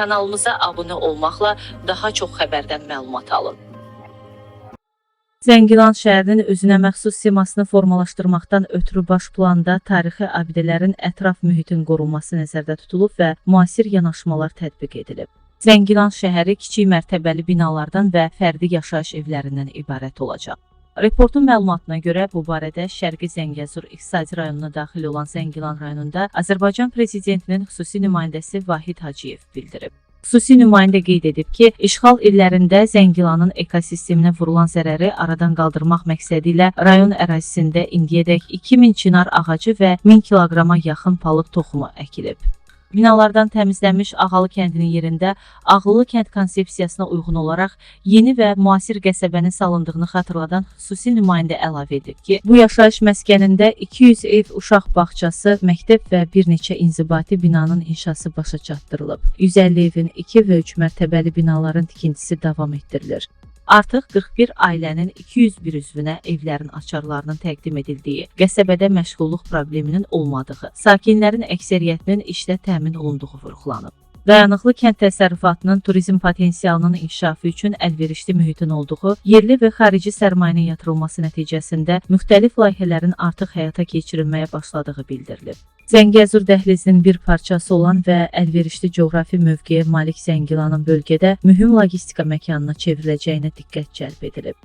Kanalımıza abunə olmaqla daha çox xəbərdən məlumat alın. Zəngilan şəhərinin özünə məxsus simasını formalaşdırmaqdan ötürü baş planda tarixi abidələrin ətraf mühitin qorunması nəzərdə tutulub və müasir yanaşmalar tətbiq edilib. Zəngilan şəhəri kiçik mərtəbəli binalardan və fərdi yaşayış evlərindən ibarət olacaq. Reportun məlumatına görə bu barədə Şərqi Zəngəzur iqtisadi rayonuna daxil olan Zəngilan rayonunda Azərbaycan prezidentinin xüsusi nümayəndəsi Vahid Hacıyev bildirib. Xüsusi nümayəndə qeyd edib ki, işğal illərində Zəngilanın ekosisteminə vurulan zərəri aradan qaldırmaq məqsədi ilə rayon ərazisində indiyədək 2000 çinar ağacı və 1000 kiloqrama yaxın palıq toxumu əkilib. Binalardan təmizlənmiş Ağalı kəndinin yerində ağıllı kənd konsepsiyasına uyğun olaraq yeni və müasir qəsəbənin salındığını xatırladan xüsusi nümayəndə əlavə edib ki, bu yaşayış məskənində 200 ev, uşaq bağçası, məktəb və bir neçə inzibati binanın inşası başa çatdırılıb. 150 evin 2 və 3 mərtəbəli binaların tikintisi davam etdirilir. Artıq 41 ailənin 201 üzvünə evlərin açarlarının təqdim edildiyi, qəsəbədə məşğulluq probleminin olmadığı, sakinlərin əksəriyyətinin işlə təmin olunduğu vurğulanıb. Dayanıqlı kənd təsərrüfatının turizm potensialının inkişafı üçün əlverişli mühitin olduğu, yerli və xarici sərmayənin yatırılması nəticəsində müxtəlif layihələrin artıq həyata keçirilməyə başladığı bildirilib. Zəngəzur dəhlizinin bir parçası olan və əlverişli coğrafi mövqeyə malik Zəngilanın bölgədə mühüm logistika məkanına çevriləcəyinə diqqət cəlb edilib.